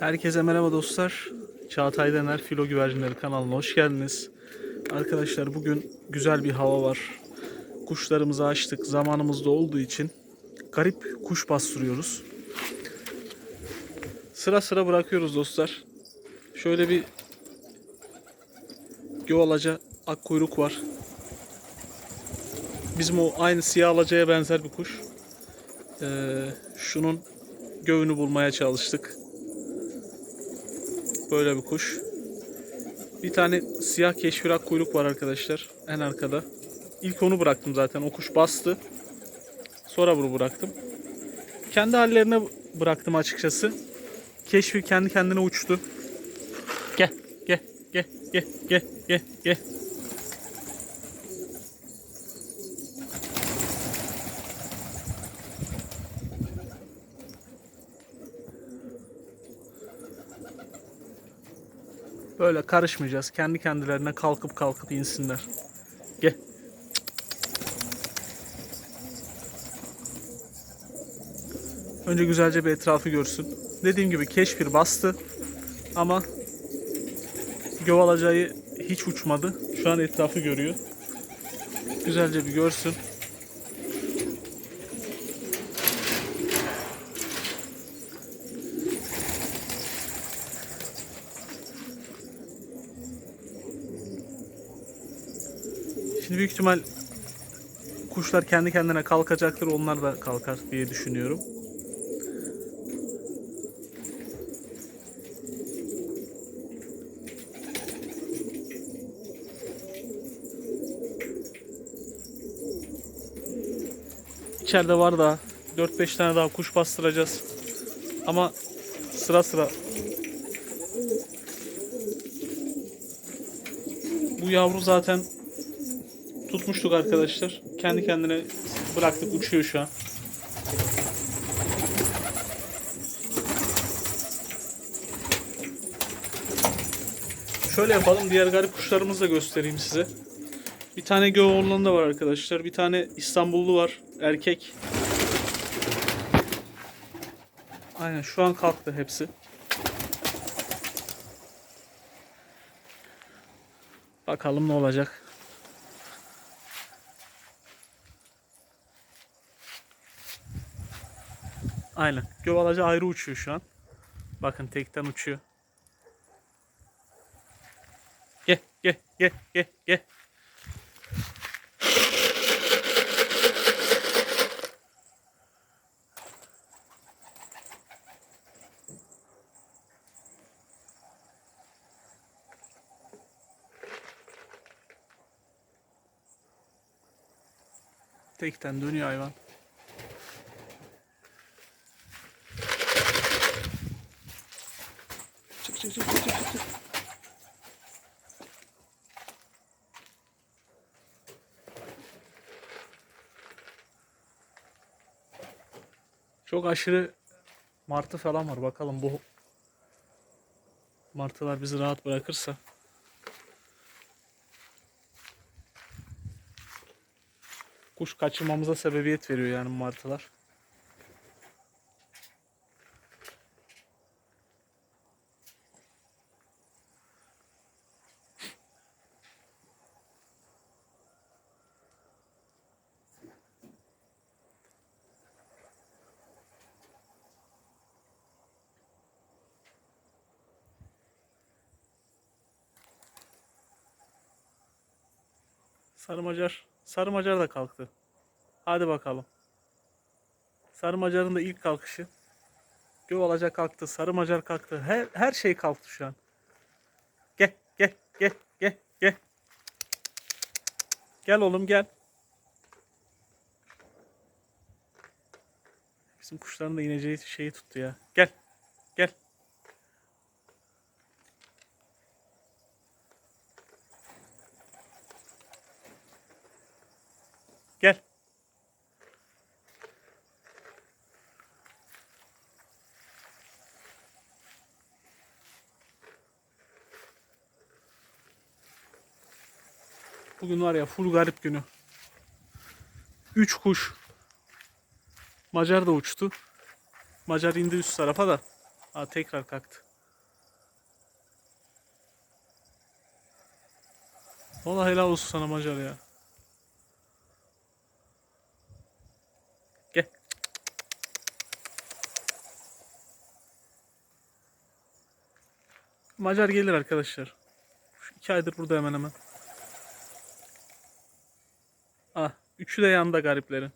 Herkese merhaba dostlar. Çağatay Dener Filo Güvercinleri kanalına hoş geldiniz. Arkadaşlar bugün güzel bir hava var. Kuşlarımızı açtık. Zamanımız da olduğu için garip kuş bastırıyoruz. Sıra sıra bırakıyoruz dostlar. Şöyle bir Göalaca akkuyruk var. Bizim o aynı siyah alacaya benzer bir kuş. Ee, şunun göğünü bulmaya çalıştık. Böyle bir kuş. Bir tane siyah keşfirak kuyruk var arkadaşlar. En arkada. İlk onu bıraktım zaten. O kuş bastı. Sonra bunu bıraktım. Kendi hallerine bıraktım açıkçası. Keşfi kendi kendine uçtu. Gel, gel, gel, gel, gel, gel, gel. Böyle karışmayacağız. Kendi kendilerine kalkıp kalkıp insinler. Gel. Önce güzelce bir etrafı görsün. Dediğim gibi keşfir bastı. Ama Gövalacayı hiç uçmadı. Şu an etrafı görüyor. Güzelce bir görsün. Büyük ihtimal kuşlar kendi kendine kalkacaktır. Onlar da kalkar diye düşünüyorum. İçeride var da 4-5 tane daha kuş bastıracağız. Ama sıra sıra bu yavru zaten tutmuştuk arkadaşlar. Kendi kendine bıraktık uçuyor şu an. Şöyle yapalım. Diğer garip kuşlarımızı da göstereyim size. Bir tane Göğoğlan'ı da var arkadaşlar. Bir tane İstanbullu var. Erkek. Aynen şu an kalktı hepsi. Bakalım ne olacak. Aynen. Gövalacı ayrı uçuyor şu an. Bakın tekten uçuyor. Gel gel gel gel gel. Tekten dönüyor hayvan. Çok aşırı martı falan var. Bakalım bu martılar bizi rahat bırakırsa. Kuş kaçırmamıza sebebiyet veriyor yani martılar. Sarı Macar. Sarı Macar da kalktı. Hadi bakalım. Sarı Macar'ın da ilk kalkışı. Gövalacak kalktı. Sarı Macar kalktı. Her, her şey kalktı şu an. Gel gel gel gel gel. Gel oğlum gel. Bizim kuşların da ineceği şeyi tuttu ya. Gel. Gel. Bugün var ya full garip günü. Üç kuş. Macar da uçtu. Macar indi üst tarafa da. Ha, tekrar kalktı. Valla helal olsun sana Macar ya. Gel. Macar gelir arkadaşlar. Şu aydır burada hemen hemen. Ah, üçü de yanında gariplerin.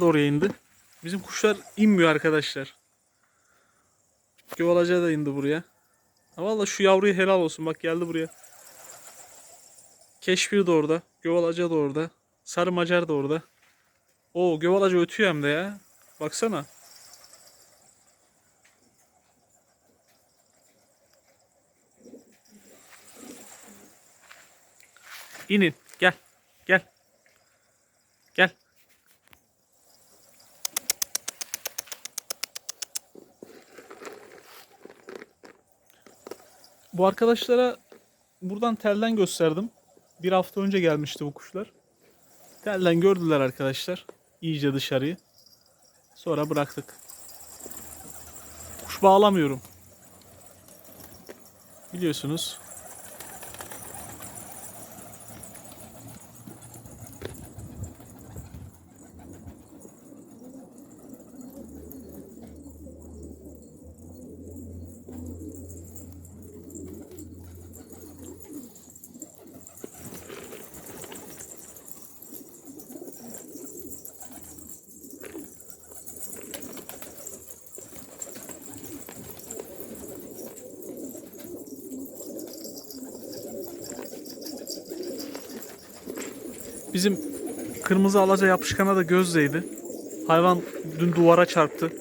Da oraya indi. Bizim kuşlar inmiyor arkadaşlar. Göalaca da indi buraya. Ha valla şu yavruya helal olsun. Bak geldi buraya. Keşfir de orada. Göalaca da orada. Sarı Macar da orada. Oo Göalaca ötüyor hem de ya. Baksana. İnin. Gel. Gel. Gel. Bu arkadaşlara buradan telden gösterdim. Bir hafta önce gelmişti bu kuşlar. Telden gördüler arkadaşlar. İyice dışarıyı. Sonra bıraktık. Kuş bağlamıyorum. Biliyorsunuz. Bizim kırmızı alaca yapışkana da göz değdi. Hayvan dün duvara çarptı.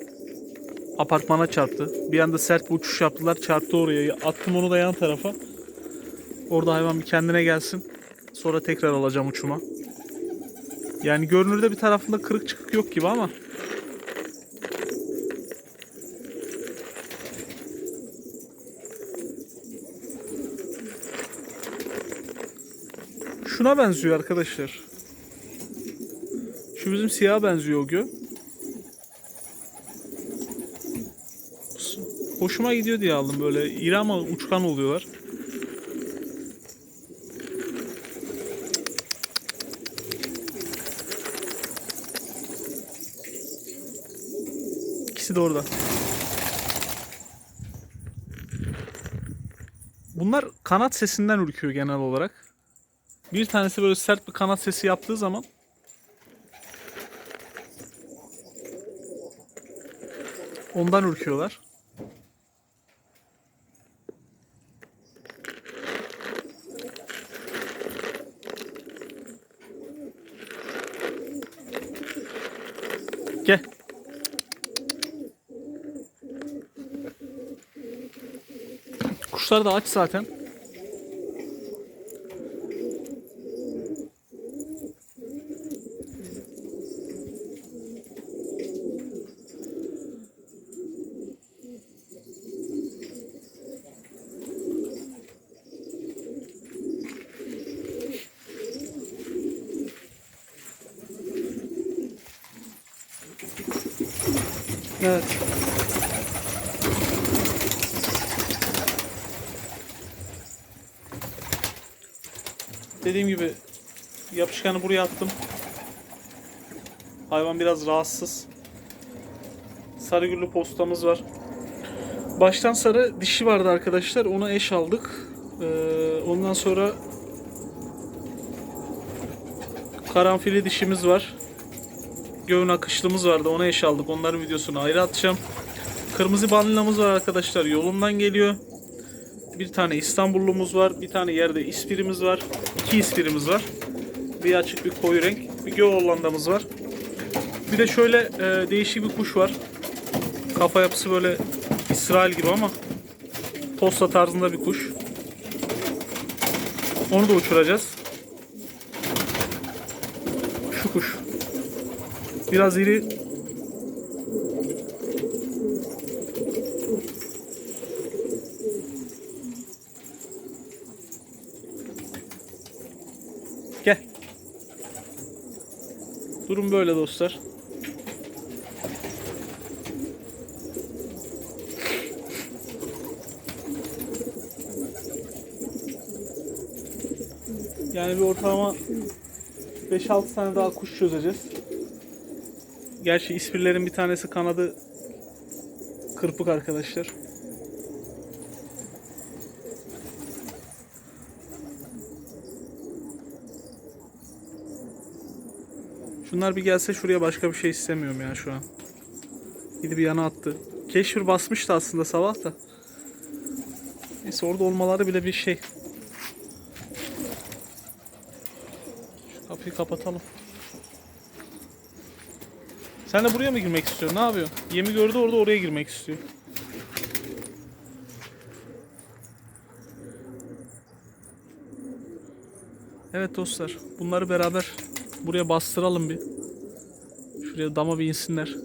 Apartmana çarptı. Bir anda sert bir uçuş yaptılar. Çarptı oraya. Attım onu da yan tarafa. Orada hayvan bir kendine gelsin. Sonra tekrar alacağım uçuma. Yani görünürde bir tarafında kırık çıkık yok gibi ama. Şuna benziyor arkadaşlar. Şu bizim siyaha benziyor o gö. Hoşuma gidiyor diye aldım böyle iri ama uçkan oluyorlar. İkisi de orada. Bunlar kanat sesinden ürküyor genel olarak. Bir tanesi böyle sert bir kanat sesi yaptığı zaman ondan ürküyorlar. Gel. Kuşlar da aç zaten. Evet. Dediğim gibi yapışkanı buraya attım. Hayvan biraz rahatsız. Sarıgüllü postamız var. Baştan sarı dişi vardı arkadaşlar. Ona eş aldık. Ee, ondan sonra karanfili dişimiz var. Göğün akışlımız vardı. Ona eş aldık. Onların videosunu ayrı atacağım. Kırmızı balinamız var arkadaşlar. Yolundan geliyor. Bir tane İstanbullumuz var. Bir tane yerde ispirimiz var. İki ispirimiz var. Bir açık bir koyu renk. Bir göğ hollandamız var. Bir de şöyle e, değişik bir kuş var. Kafa yapısı böyle İsrail gibi ama posta tarzında bir kuş. Onu da uçuracağız. Şu kuş. Biraz iri. Gel. Durum böyle dostlar. Yani bir ortalama 5-6 tane daha kuş çözeceğiz. Gerçi ispirlerin bir tanesi kanadı kırpık arkadaşlar. Şunlar bir gelse şuraya başka bir şey istemiyorum ya şu an. Gidip yana attı. Keşfir basmıştı aslında sabah da. Neyse orada olmaları bile bir şey. Şu kapıyı kapatalım. Sen de buraya mı girmek istiyorsun? Ne yapıyorsun? Yemi gördü orada oraya girmek istiyor. Evet dostlar, bunları beraber buraya bastıralım bir. Şuraya dama bir insinler.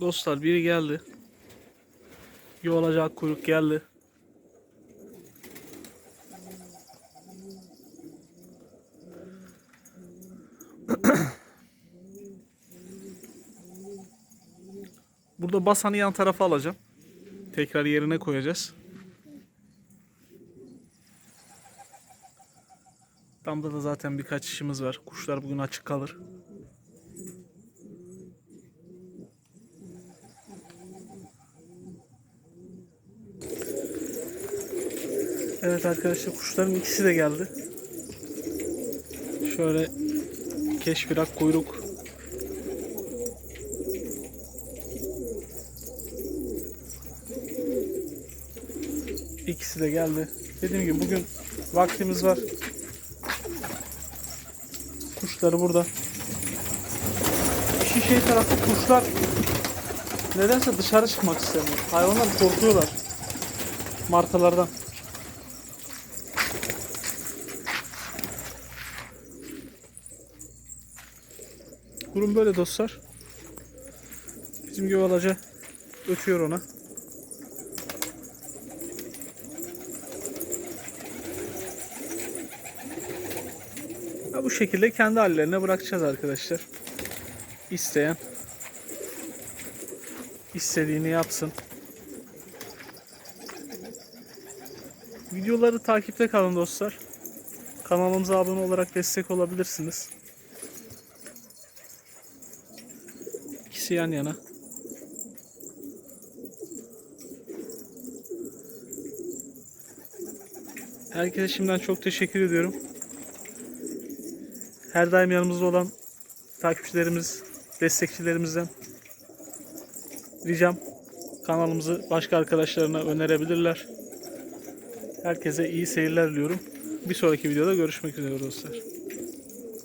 Dostlar biri geldi. Yuvalacak kuyruk geldi. Burada basanı yan tarafa alacağım. Tekrar yerine koyacağız. Damda da zaten birkaç işimiz var. Kuşlar bugün açık kalır. Evet arkadaşlar kuşların ikisi de geldi. Şöyle keşfirak kuyruk. İkisi de geldi. Dediğim gibi bugün vaktimiz var. Kuşları burada. İşin şey tarafı kuşlar nedense dışarı çıkmak istemiyor. Hayvanlar korkuyorlar. Martılardan. Durum böyle dostlar. Bizim gövalacı ötüyor ona. Ha, bu şekilde kendi hallerine bırakacağız arkadaşlar. İsteyen istediğini yapsın. Videoları takipte kalın dostlar. Kanalımıza abone olarak destek olabilirsiniz. İkisi yan yana. Herkese şimdiden çok teşekkür ediyorum. Her daim yanımızda olan takipçilerimiz, destekçilerimizden ricam kanalımızı başka arkadaşlarına önerebilirler. Herkese iyi seyirler diliyorum. Bir sonraki videoda görüşmek üzere dostlar.